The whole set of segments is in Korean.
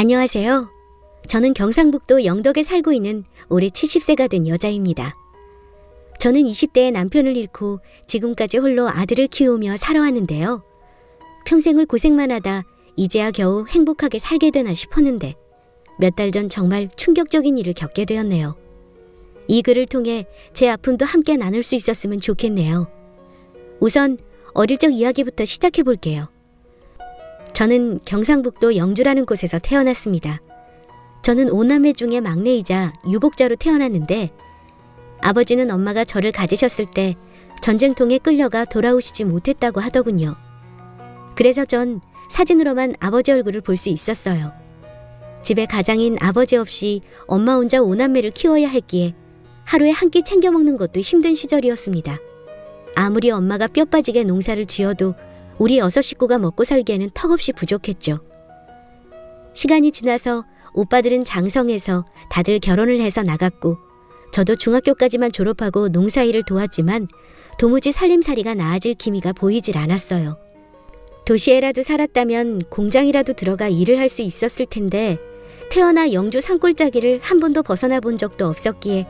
안녕하세요. 저는 경상북도 영덕에 살고 있는 올해 70세가 된 여자입니다. 저는 20대에 남편을 잃고 지금까지 홀로 아들을 키우며 살아왔는데요. 평생을 고생만 하다 이제야 겨우 행복하게 살게 되나 싶었는데 몇 달 전 정말 충격적인 일을 겪게 되었네요. 이 글을 통해 제 아픔도 함께 나눌 수 있었으면 좋겠네요. 우선 어릴 적 이야기부터 시작해 볼게요. 저는 경상북도 영주라는 곳에서 태어났습니다. 저는 오남매 중에 막내이자 유복자로 태어났는데 아버지는 엄마가 저를 가지셨을 때 전쟁통에 끌려가 돌아오시지 못했다고 하더군요. 그래서 전 사진으로만 아버지 얼굴을 볼 수 있었어요. 집에 가장인 아버지 없이 엄마 혼자 오남매를 키워야 했기에 하루에 한 끼 챙겨 먹는 것도 힘든 시절이었습니다. 아무리 엄마가 뼈 빠지게 농사를 지어도 우리 여섯 식구가 먹고 살기에는 턱없이 부족했죠. 시간이 지나서 오빠들은 장성해서 다들 결혼을 해서 나갔고 저도 중학교까지만 졸업하고 농사일을 도왔지만 도무지 살림살이가 나아질 기미가 보이질 않았어요. 도시에라도 살았다면 공장이라도 들어가 일을 할 수 있었을 텐데 태어나 영주 산골짜기를 한 번도 벗어나 본 적도 없었기에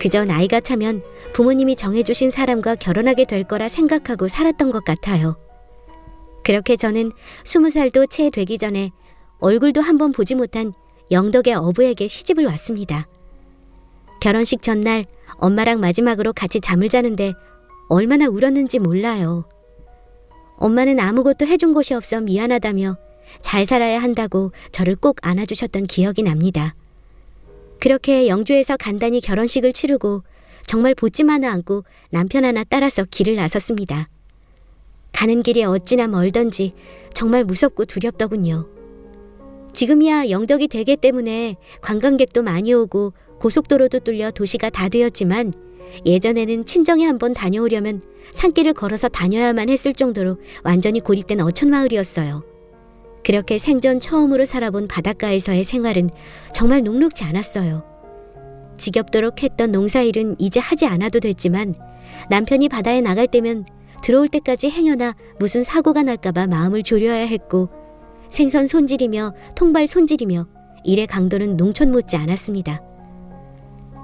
그저 나이가 차면 부모님이 정해주신 사람과 결혼하게 될 거라 생각하고 살았던 것 같아요. 그렇게 저는 스무 살도 채 되기 전에 얼굴도 한번 보지 못한 영덕의 어부에게 시집을 왔습니다. 결혼식 전날 엄마랑 마지막으로 같이 잠을 자는데 얼마나 울었는지 몰라요. 엄마는 아무것도 해준 것이 없어 미안하다며 잘 살아야 한다고 저를 꼭 안아주셨던 기억이 납니다. 그렇게 영주에서 간단히 결혼식을 치르고 정말 보찜 하나 안고 남편 하나 따라서 길을 나섰습니다. 가는 길이 어찌나 멀던지 정말 무섭고 두렵더군요. 지금이야 영덕이 되기 때문에 관광객도 많이 오고 고속도로도 뚫려 도시가 다 되었지만 예전에는 친정에 한번 다녀오려면 산길을 걸어서 다녀야만 했을 정도로 완전히 고립된 어촌마을이었어요. 그렇게 생전 처음으로 살아본 바닷가에서의 생활은 정말 녹록지 않았어요. 지겹도록 했던 농사일은 이제 하지 않아도 됐지만 남편이 바다에 나갈 때면 들어올 때까지 행여나 무슨 사고가 날까봐 마음을 졸여야 했고 생선 손질이며 통발 손질이며 일의 강도는 농촌 못지 않았습니다.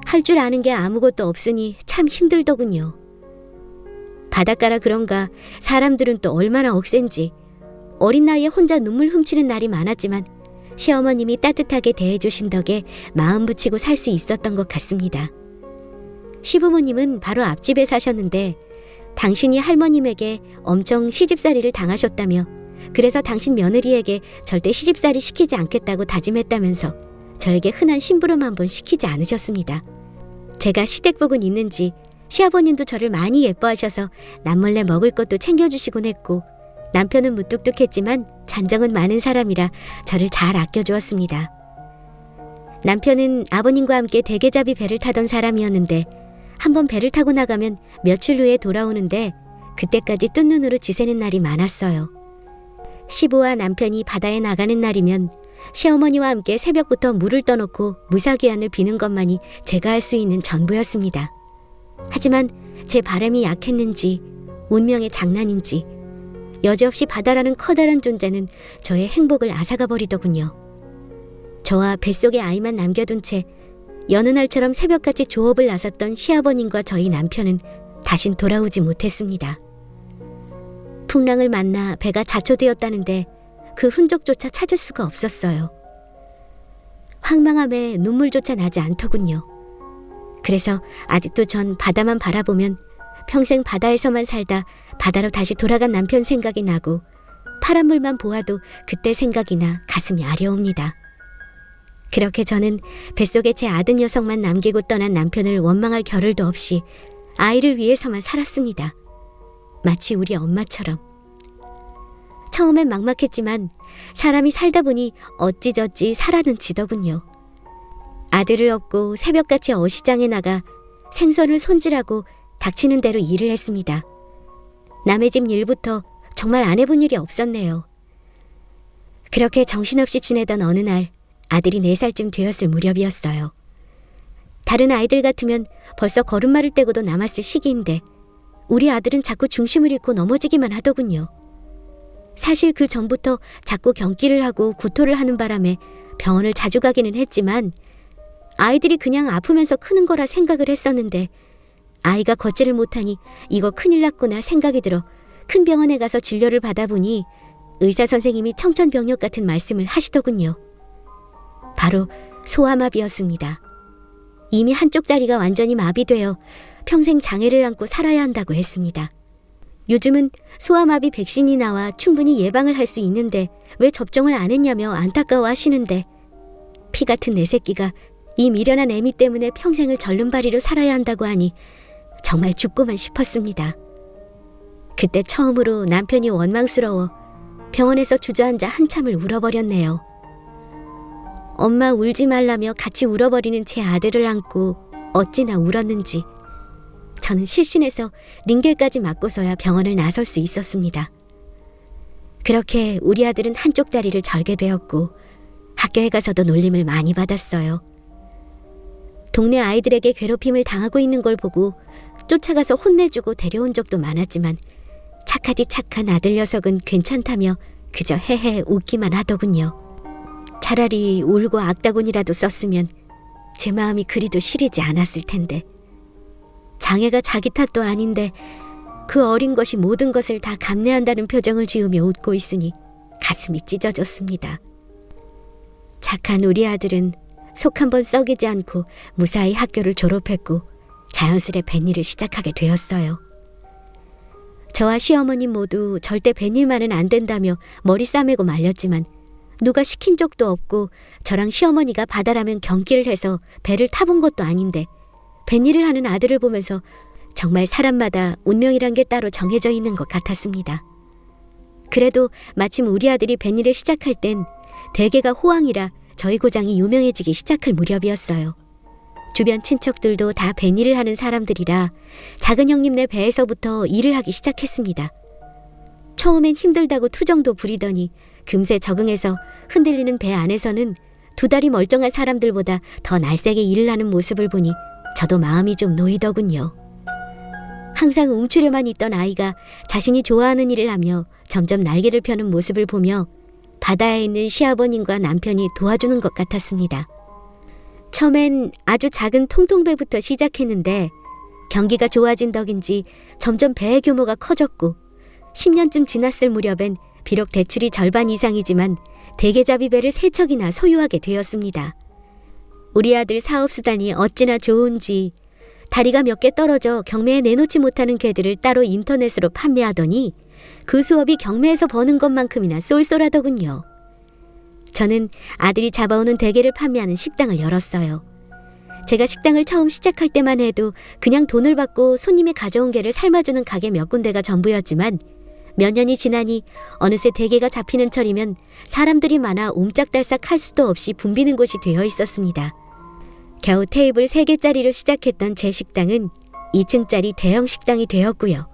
할 줄 아는 게 아무것도 없으니 참 힘들더군요. 바닷가라 그런가 사람들은 또 얼마나 억센지 어린 나이에 혼자 눈물 훔치는 날이 많았지만 시어머님이 따뜻하게 대해주신 덕에 마음 붙이고 살 수 있었던 것 같습니다. 시부모님은 바로 앞집에 사셨는데 당신이 할머님에게 엄청 시집살이를 당하셨다며 그래서 당신 며느리에게 절대 시집살이 시키지 않겠다고 다짐했다면서 저에게 흔한 심부름 한 번 시키지 않으셨습니다. 제가 시댁복은 있는지 시아버님도 저를 많이 예뻐하셔서 남몰래 먹을 것도 챙겨주시곤 했고 남편은 무뚝뚝했지만 잔정은 많은 사람이라 저를 잘 아껴주었습니다. 남편은 아버님과 함께 대게잡이 배를 타던 사람이었는데 한번 배를 타고 나가면 며칠 후에 돌아오는데 그때까지 뜬 눈으로 지새는 날이 많았어요. 시부와 남편이 바다에 나가는 날이면 시어머니와 함께 새벽부터 물을 떠놓고 무사귀환을 비는 것만이 제가 할 수 있는 전부였습니다. 하지만 제 바람이 약했는지 운명의 장난인지 여지없이 바다라는 커다란 존재는 저의 행복을 앗아가 버리더군요. 저와 뱃속에 아이만 남겨둔 채 여느 날처럼 새벽같이 조업을 나섰던 시아버님과 저희 남편은 다신 돌아오지 못했습니다. 풍랑을 만나 배가 자초되었다는데 그 흔적조차 찾을 수가 없었어요. 황망함에 눈물조차 나지 않더군요. 그래서 아직도 전 바다만 바라보면 평생 바다에서만 살다 바다로 다시 돌아간 남편 생각이 나고 파란 물만 보아도 그때 생각이 나 가슴이 아려옵니다. 그렇게 저는 뱃속에 제 아들 녀석만 남기고 떠난 남편을 원망할 겨를도 없이 아이를 위해서만 살았습니다. 마치 우리 엄마처럼. 처음엔 막막했지만 사람이 살다 보니 어찌저찌 살아는 지더군요. 아들을 얻고 새벽같이 어시장에 나가 생선을 손질하고 닥치는 대로 일을 했습니다. 남의 집 일부터 정말 안 해본 일이 없었네요. 그렇게 정신없이 지내던 어느 날 아들이 네살쯤 되었을 무렵이었어요. 다른 아이들 같으면 벌써 걸음마를 떼고도 남았을 시기인데 우리 아들은 자꾸 중심을 잃고 넘어지기만 하더군요. 사실 그 전부터 자꾸 경기를 하고 구토를 하는 바람에 병원을 자주 가기는 했지만 아이들이 그냥 아프면서 크는 거라 생각을 했었는데 아이가 걷지를 못하니 이거 큰일 났구나 생각이 들어 큰 병원에 가서 진료를 받아보니 의사 선생님이 청천벽력 같은 말씀을 하시더군요. 바로 소아마비였습니다. 이미 한쪽 다리가 완전히 마비되어 평생 장애를 안고 살아야 한다고 했습니다. 요즘은 소아마비 백신이 나와 충분히 예방을 할 수 있는데 왜 접종을 안 했냐며 안타까워 하시는데 피 같은 내 새끼가 이 미련한 애미 때문에 평생을 절름발이로 살아야 한다고 하니 정말 죽고만 싶었습니다. 그때 처음으로 남편이 원망스러워 병원에서 주저앉아 한참을 울어버렸네요. 엄마 울지 말라며 같이 울어버리는 제 아들을 안고 어찌나 울었는지 저는 실신해서 링겔까지 맞고서야 병원을 나설 수 있었습니다. 그렇게 우리 아들은 한쪽 다리를 절게 되었고 학교에 가서도 놀림을 많이 받았어요. 동네 아이들에게 괴롭힘을 당하고 있는 걸 보고 쫓아가서 혼내주고 데려온 적도 많았지만 착하디 착한 아들 녀석은 괜찮다며 그저 헤헤 웃기만 하더군요. 차라리 울고 악다군이라도 썼으면 제 마음이 그리도 시리지 않았을 텐데. 장애가 자기 탓도 아닌데 그 어린 것이 모든 것을 다 감내한다는 표정을 지으며 웃고 있으니 가슴이 찢어졌습니다. 착한 우리 아들은 속 한 번 썩이지 않고 무사히 학교를 졸업했고 자연스레 뱃일을 시작하게 되었어요. 저와 시어머님 모두 절대 뱃일만은 안 된다며 머리 싸매고 말렸지만 누가 시킨 적도 없고 저랑 시어머니가 바다라면 경기를 해서 배를 타본 것도 아닌데 뱃일을 하는 아들을 보면서 정말 사람마다 운명이란 게 따로 정해져 있는 것 같았습니다. 그래도 마침 우리 아들이 뱃일을 시작할 땐 대개가 호황이라 저희 고장이 유명해지기 시작할 무렵이었어요. 주변 친척들도 다 뱃일을 하는 사람들이라 작은 형님네 배에서부터 일을 하기 시작했습니다. 처음엔 힘들다고 투정도 부리더니 금세 적응해서 흔들리는 배 안에서는 두 다리 멀쩡한 사람들보다 더 날쌔게 일을 하는 모습을 보니 저도 마음이 좀 놓이더군요. 항상 움츠려만 있던 아이가 자신이 좋아하는 일을 하며 점점 날개를 펴는 모습을 보며 바다에 있는 시아버님과 남편이 도와주는 것 같았습니다. 처음엔 아주 작은 통통배부터 시작했는데 경기가 좋아진 덕인지 점점 배의 규모가 커졌고 10년쯤 지났을 무렵엔 비록 대출이 절반 이상이지만 대게잡이 배를 세 척이나 소유하게 되었습니다. 우리 아들 사업 수단이 어찌나 좋은지 다리가 몇 개 떨어져 경매에 내놓지 못하는 개들을 따로 인터넷으로 판매하더니 그 수업이 경매에서 버는 것만큼이나 쏠쏠하더군요. 저는 아들이 잡아오는 대게를 판매하는 식당을 열었어요. 제가 식당을 처음 시작할 때만 해도 그냥 돈을 받고 손님이 가져온 게를 삶아주는 가게 몇 군데가 전부였지만 몇 년이 지나니 어느새 대게가 잡히는 철이면 사람들이 많아 옴짝달싹 할 수도 없이 붐비는 곳이 되어 있었습니다. 겨우 테이블 3개짜리로 시작했던 제 식당은 2층짜리 대형 식당이 되었고요.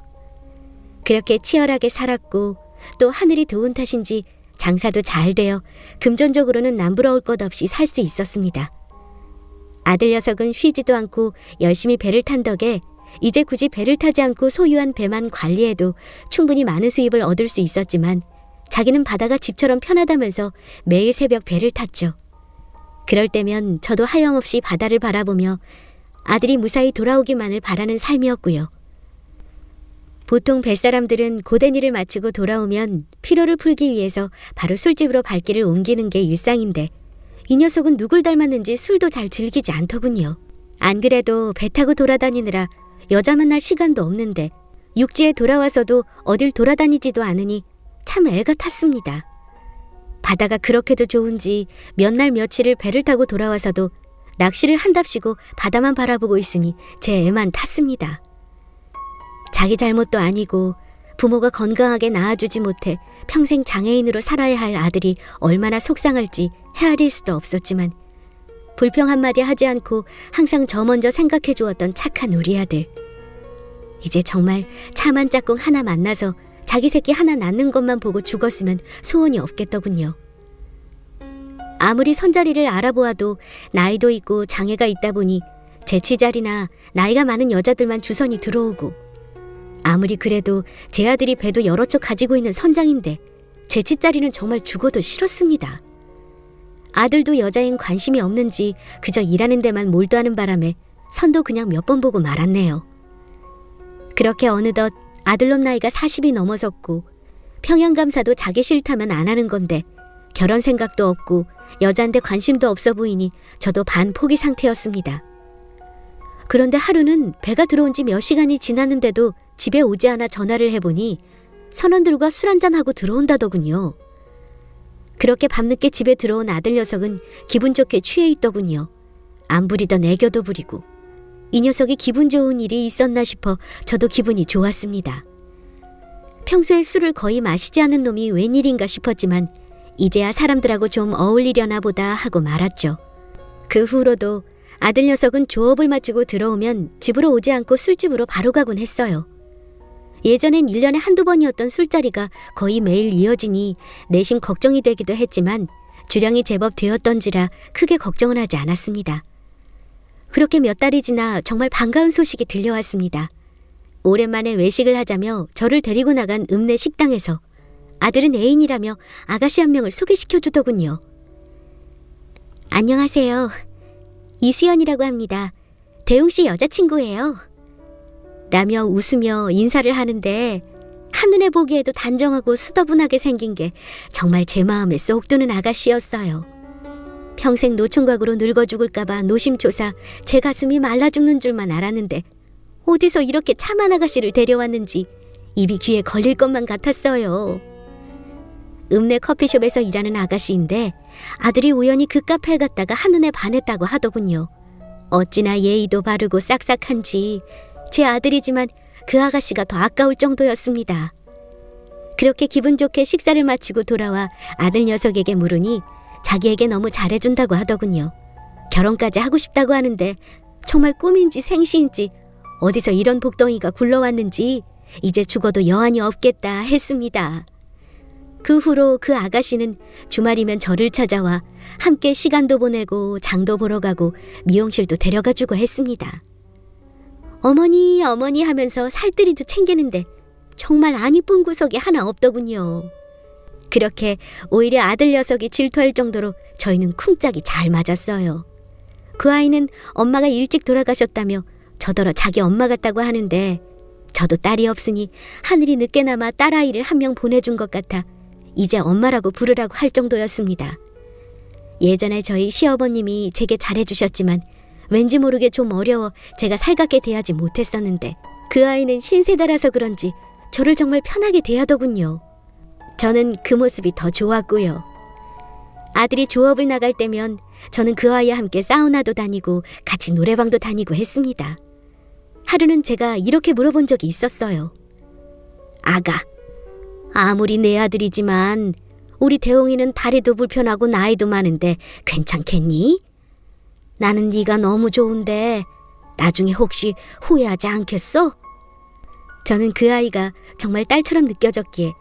그렇게 치열하게 살았고 또 하늘이 도운 탓인지 장사도 잘 되어 금전적으로는 남부러울 것 없이 살 수 있었습니다. 아들 녀석은 쉬지도 않고 열심히 배를 탄 덕에 이제 굳이 배를 타지 않고 소유한 배만 관리해도 충분히 많은 수입을 얻을 수 있었지만 자기는 바다가 집처럼 편하다면서 매일 새벽 배를 탔죠. 그럴 때면 저도 하염없이 바다를 바라보며 아들이 무사히 돌아오기만을 바라는 삶이었고요. 보통 뱃사람들은 고된 일을 마치고 돌아오면 피로를 풀기 위해서 바로 술집으로 발길을 옮기는 게 일상인데 이 녀석은 누굴 닮았는지 술도 잘 즐기지 않더군요. 안 그래도 배 타고 돌아다니느라 여자 만날 시간도 없는데 육지에 돌아와서도 어딜 돌아다니지도 않으니 참 애가 탔습니다. 바다가 그렇게도 좋은지 몇 날 며칠을 배를 타고 돌아와서도 낚시를 한답시고 바다만 바라보고 있으니 제 애만 탔습니다. 자기 잘못도 아니고 부모가 건강하게 낳아주지 못해 평생 장애인으로 살아야 할 아들이 얼마나 속상할지 헤아릴 수도 없었지만 불평 한마디 하지 않고 항상 저 먼저 생각해 주었던 착한 우리 아들. 이제 정말 차만 짝꿍 하나 만나서 자기 새끼 하나 낳는 것만 보고 죽었으면 소원이 없겠더군요. 아무리 선자리를 알아보아도 나이도 있고 장애가 있다 보니 재취자리나 나이가 많은 여자들만 주선이 들어오고 아무리 그래도 제 아들이 배도 여러 척 가지고 있는 선장인데 재치자리는 정말 죽어도 싫었습니다. 아들도 여자엔 관심이 없는지 그저 일하는 데만 몰두하는 바람에 선도 그냥 몇 번 보고 말았네요. 그렇게 어느덧 아들놈 나이가 40이 넘어섰고 평양감사도 자기 싫다면 안 하는 건데 결혼 생각도 없고 여자한테 관심도 없어 보이니 저도 반 포기 상태였습니다. 그런데 하루는 배가 들어온 지 몇 시간이 지났는데도 집에 오지 않아 전화를 해보니 선원들과 술 한잔하고 들어온다더군요. 그렇게 밤늦게 집에 들어온 아들 녀석은 기분 좋게 취해 있더군요. 안 부리던 애교도 부리고. 이 녀석이 기분 좋은 일이 있었나 싶어 저도 기분이 좋았습니다. 평소에 술을 거의 마시지 않은 놈이 웬일인가 싶었지만 이제야 사람들하고 좀 어울리려나 보다 하고 말았죠. 그 후로도 아들 녀석은 조업을 마치고 들어오면 집으로 오지 않고 술집으로 바로 가곤 했어요. 예전엔 1년에 한두 번이었던 술자리가 거의 매일 이어지니 내심 걱정이 되기도 했지만 주량이 제법 되었던지라 크게 걱정은 하지 않았습니다. 그렇게 몇 달이 지나 정말 반가운 소식이 들려왔습니다. 오랜만에 외식을 하자며 저를 데리고 나간 읍내 식당에서 아들은 애인이라며 아가씨 한 명을 소개시켜 주더군요. 안녕하세요. 이수연이라고 합니다. 대웅 씨 여자친구예요. 라며 웃으며 인사를 하는데 한눈에 보기에도 단정하고 수더분하게 생긴 게 정말 제 마음에 쏙 드는 아가씨였어요. 평생 노총각으로 늙어 죽을까봐 노심초사 제 가슴이 말라 죽는 줄만 알았는데 어디서 이렇게 참한 아가씨를 데려왔는지 입이 귀에 걸릴 것만 같았어요. 읍내 커피숍에서 일하는 아가씨인데 아들이 우연히 그 카페에 갔다가 한눈에 반했다고 하더군요. 어찌나 예의도 바르고 싹싹한지 제 아들이지만 그 아가씨가 더 아까울 정도였습니다. 그렇게 기분 좋게 식사를 마치고 돌아와 아들 녀석에게 물으니 자기에게 너무 잘해준다고 하더군요. 결혼까지 하고 싶다고 하는데 정말 꿈인지 생시인지 어디서 이런 복덩이가 굴러왔는지 이제 죽어도 여한이 없겠다 했습니다. 그 후로 그 아가씨는 주말이면 저를 찾아와 함께 시간도 보내고 장도 보러 가고 미용실도 데려가 주고 했습니다. 어머니, 어머니 하면서 살뜰이도 챙기는데 정말 안 이쁜 구석이 하나 없더군요. 그렇게 오히려 아들 녀석이 질투할 정도로 저희는 쿵짝이 잘 맞았어요. 그 아이는 엄마가 일찍 돌아가셨다며 저더러 자기 엄마 같다고 하는데 저도 딸이 없으니 하늘이 늦게나마 딸아이를 한 명 보내준 것 같아 이제 엄마라고 부르라고 할 정도였습니다. 예전에 저희 시어머님이 제게 잘해주셨지만 왠지 모르게 좀 어려워 제가 살갑게 대하지 못했었는데 그 아이는 신세대라서 그런지 저를 정말 편하게 대하더군요. 저는 그 모습이 더 좋았고요. 아들이 조업을 나갈 때면 저는 그 아이와 함께 사우나도 다니고 같이 노래방도 다니고 했습니다. 하루는 제가 이렇게 물어본 적이 있었어요. 아가, 아무리 내 아들이지만 우리 대웅이는 다리도 불편하고 나이도 많은데 괜찮겠니? 나는 네가 너무 좋은데 나중에 혹시 후회하지 않겠어? 저는 그 아이가 정말 딸처럼 느껴졌기에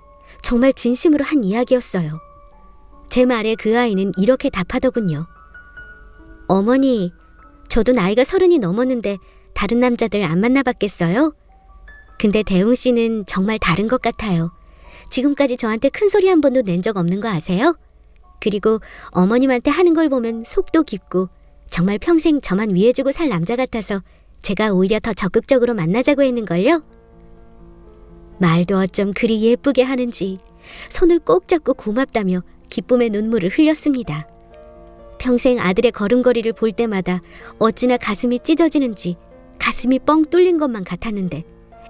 정말 진심으로 한 이야기였어요. 제 말에 그 아이는 이렇게 답하더군요. 어머니, 저도 나이가 서른이 넘었는데 다른 남자들 안 만나봤겠어요? 근데 대웅 씨는 정말 다른 것 같아요. 지금까지 저한테 큰 소리 한 번도 낸 적 없는 거 아세요? 그리고 어머님한테 하는 걸 보면 속도 깊고 정말 평생 저만 위해주고 살 남자 같아서 제가 오히려 더 적극적으로 만나자고 했는걸요? 말도 어쩜 그리 예쁘게 하는지 손을 꼭 잡고 고맙다며 기쁨의 눈물을 흘렸습니다. 평생 아들의 걸음걸이를 볼 때마다 어찌나 가슴이 찢어지는지 가슴이 뻥 뚫린 것만 같았는데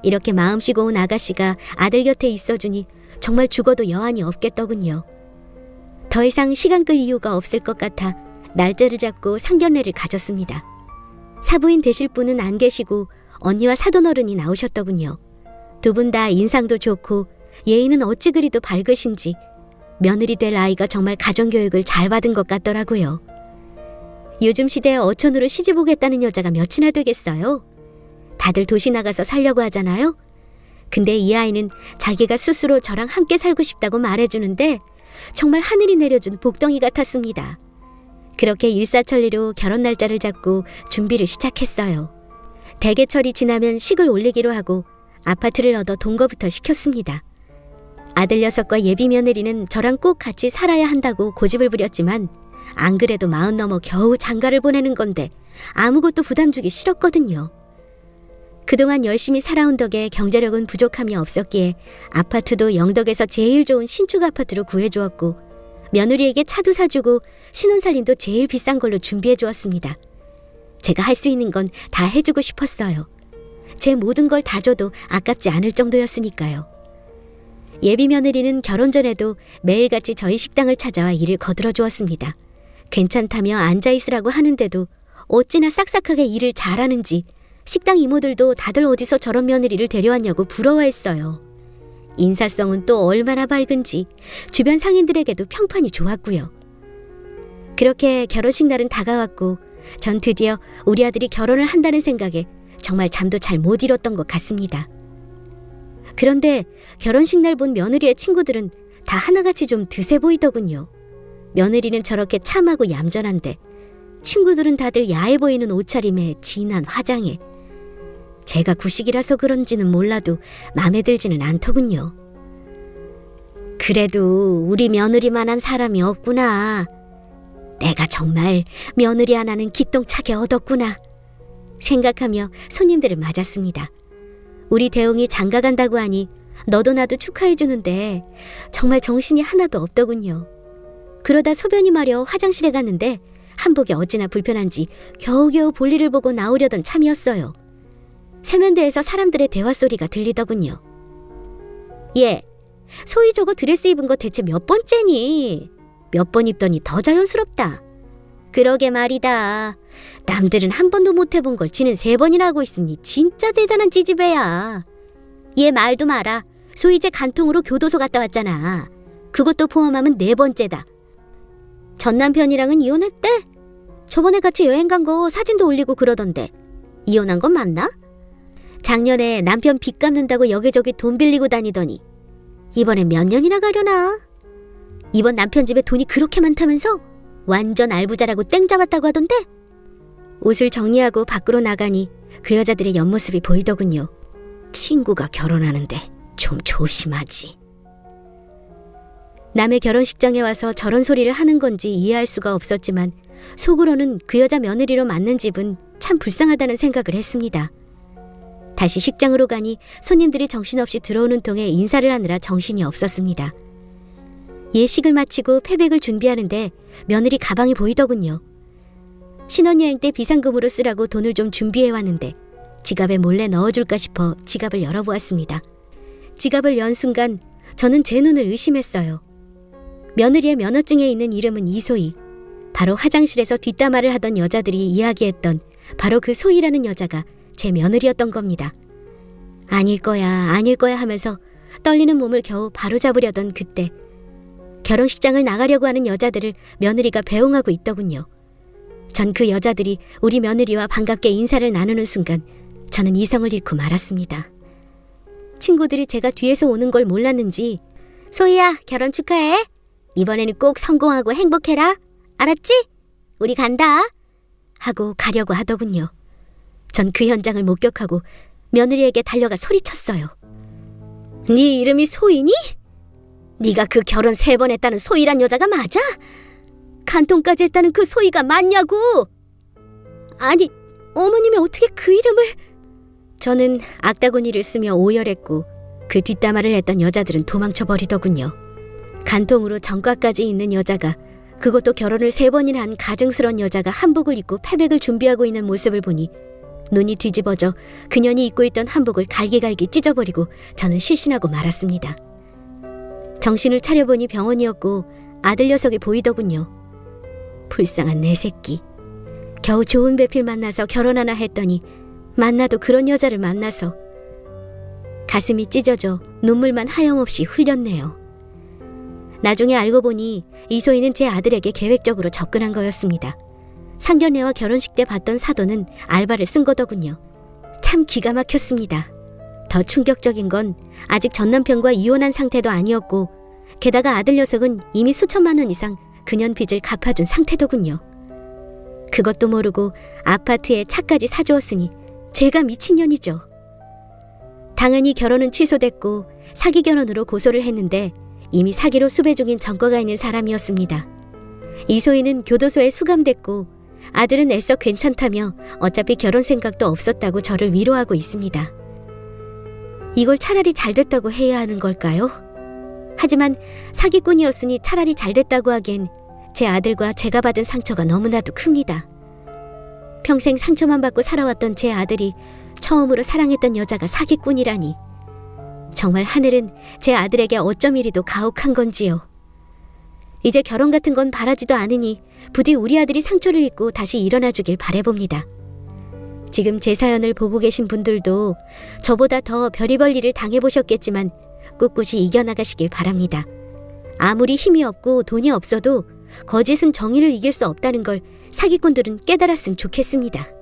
이렇게 마음씨 고 운 아가씨가 아들 곁에 있어주니 정말 죽어도 여한이 없겠더군요. 더 이상 시간 끌 이유가 없을 것 같아 날짜를 잡고 상견례를 가졌습니다. 사부인 되실 분은 안 계시고 언니와 사돈어른이 나오셨더군요. 두 분 다 인상도 좋고 예의는 어찌 그리도 밝으신지 며느리 될 아이가 정말 가정교육을 잘 받은 것 같더라고요. 요즘 시대에 어촌으로 시집 오겠다는 여자가 몇이나 되겠어요? 다들 도시 나가서 살려고 하잖아요? 근데 이 아이는 자기가 스스로 저랑 함께 살고 싶다고 말해주는데 정말 하늘이 내려준 복덩이 같았습니다. 그렇게 일사천리로 결혼 날짜를 잡고 준비를 시작했어요. 대개철이 지나면 식을 올리기로 하고 아파트를 얻어 동거부터 시켰습니다. 아들 녀석과 예비 며느리는 저랑 꼭 같이 살아야 한다고 고집을 부렸지만 안 그래도 마흔 넘어 겨우 장가를 보내는 건데 아무것도 부담 주기 싫었거든요. 그동안 열심히 살아온 덕에 경제력은 부족함이 없었기에 아파트도 영덕에서 제일 좋은 신축 아파트로 구해주었고 며느리에게 차도 사주고 신혼살림도 제일 비싼 걸로 준비해 주었습니다. 제가 할 수 있는 건 다 해주고 싶었어요. 제 모든 걸 다 줘도 아깝지 않을 정도였으니까요. 예비 며느리는 결혼 전에도 매일같이 저희 식당을 찾아와 일을 거들어 주었습니다. 괜찮다며 앉아 있으라고 하는데도 어찌나 싹싹하게 일을 잘하는지 식당 이모들도 다들 어디서 저런 며느리를 데려왔냐고 부러워했어요. 인사성은 또 얼마나 밝은지 주변 상인들에게도 평판이 좋았고요. 그렇게 결혼식 날은 다가왔고 전 드디어 우리 아들이 결혼을 한다는 생각에 정말 잠도 잘 못 이뤘던 것 같습니다. 그런데 결혼식 날 본 며느리의 친구들은 다 하나같이 좀 드세 보이더군요. 며느리는 저렇게 참하고 얌전한데 친구들은 다들 야해 보이는 옷차림에 진한 화장에 제가 구식이라서 그런지는 몰라도 마음에 들지는 않더군요. 그래도 우리 며느리만한 사람이 없구나. 내가 정말 며느리 하나는 기똥차게 얻었구나. 생각하며 손님들을 맞았습니다. 우리 대웅이 장가 간다고 하니 너도 나도 축하해 주는데 정말 정신이 하나도 없더군요. 그러다 소변이 마려 화장실에 갔는데 한복이 어찌나 불편한지 겨우겨우 볼일을 보고 나오려던 참이었어요. 세면대에서 사람들의 대화 소리가 들리더군요. 예, 소희 저거 드레스 입은 거 대체 몇 번째니? 몇 번 입더니 더 자연스럽다. 그러게 말이다. 남들은 한 번도 못 해본 걸 지는 세 번이나 하고 있으니 진짜 대단한 찌집애야. 얘 말도 마라. 소희제 간통으로 교도소 갔다 왔잖아. 그것도 포함하면 네 번째다. 전 남편이랑은 이혼했대? 저번에 같이 여행 간 거 사진도 올리고 그러던데. 이혼한 건 맞나? 작년에 남편 빚 갚는다고 여기저기 돈 빌리고 다니더니 이번에 몇 년이나 가려나? 이번 남편 집에 돈이 그렇게 많다면서? 완전 알부자라고 땡 잡았다고 하던데? 옷을 정리하고 밖으로 나가니 그 여자들의 옆모습이 보이더군요. 친구가 결혼하는데 좀 조심하지. 남의 결혼식장에 와서 저런 소리를 하는 건지 이해할 수가 없었지만 속으로는 그 여자 며느리로 맞는 집은 참 불쌍하다는 생각을 했습니다. 다시 식장으로 가니 손님들이 정신없이 들어오는 통에 인사를 하느라 정신이 없었습니다. 예식을 마치고 패백을 준비하는데 며느리 가방이 보이더군요. 신혼여행 때 비상금으로 쓰라고 돈을 좀 준비해 왔는데 지갑에 몰래 넣어줄까 싶어 지갑을 열어보았습니다. 지갑을 연 순간 저는 제 눈을 의심했어요. 며느리의 면허증에 있는 이름은 이소희. 바로 화장실에서 뒷담화를 하던 여자들이 이야기했던 바로 그 소희라는 여자가 제 며느리였던 겁니다. 아닐 거야, 아닐 거야 하면서 떨리는 몸을 겨우 바로잡으려던 그때 결혼식장을 나가려고 하는 여자들을 며느리가 배웅하고 있더군요. 전 그 여자들이 우리 며느리와 반갑게 인사를 나누는 순간 저는 이성을 잃고 말았습니다. 친구들이 제가 뒤에서 오는 걸 몰랐는지 소희야 결혼 축하해. 이번에는 꼭 성공하고 행복해라. 알았지? 우리 간다. 하고 가려고 하더군요. 전 그 현장을 목격하고 며느리에게 달려가 소리쳤어요. 네 이름이 소희니? 네가 그 결혼 세 번 했다는 소희란 여자가 맞아? 간통까지 했다는 그 소희가 맞냐고? 아니, 어머님이 어떻게 그 이름을... 저는 악다구니를 쓰며 오열했고 그 뒷담화를 했던 여자들은 도망쳐 버리더군요. 간통으로 전과까지 있는 여자가 그것도 결혼을 세 번이나 한 가증스런 여자가 한복을 입고 패백을 준비하고 있는 모습을 보니 눈이 뒤집어져 그년이 입고 있던 한복을 갈기갈기 찢어버리고 저는 실신하고 말았습니다. 정신을 차려보니 병원이었고 아들 녀석이 보이더군요. 불쌍한 내 새끼. 겨우 좋은 배필 만나서 결혼하나 했더니 만나도 그런 여자를 만나서 가슴이 찢어져 눈물만 하염없이 흘렸네요. 나중에 알고 보니 이소희는 제 아들에게 계획적으로 접근한 거였습니다. 상견례와 결혼식 때 받던 사도는 알바를 쓴 거더군요. 참 기가 막혔습니다. 더 충격적인 건 아직 전 남편과 이혼한 상태도 아니었고 게다가 아들 녀석은 이미 수천만 원 이상 그년 빚을 갚아준 상태더군요. 그것도 모르고 아파트에 차까지 사주었으니 제가 미친년이죠. 당연히 결혼은 취소됐고 사기 결혼으로 고소를 했는데 이미 사기로 수배 중인 전과가 있는 사람이었습니다. 이소희는 교도소에 수감됐고 아들은 애써 괜찮다며 어차피 결혼 생각도 없었다고 저를 위로하고 있습니다. 이걸 차라리 잘 됐다고 해야 하는 걸까요? 하지만 사기꾼이었으니 차라리 잘 됐다고 하기엔 제 아들과 제가 받은 상처가 너무나도 큽니다. 평생 상처만 받고 살아왔던 제 아들이 처음으로 사랑했던 여자가 사기꾼이라니. 정말 하늘은 제 아들에게 어쩜 이리도 가혹한 건지요. 이제 결혼 같은 건 바라지도 않으니 부디 우리 아들이 상처를 입고 다시 일어나 주길 바래봅니다. 지금 제 사연을 보고 계신 분들도 저보다 더 별의별 일을 당해보셨겠지만 꿋꿋이 이겨나가시길 바랍니다. 아무리 힘이 없고 돈이 없어도 거짓은 정의를 이길 수 없다는 걸 사기꾼들은 깨달았으면 좋겠습니다.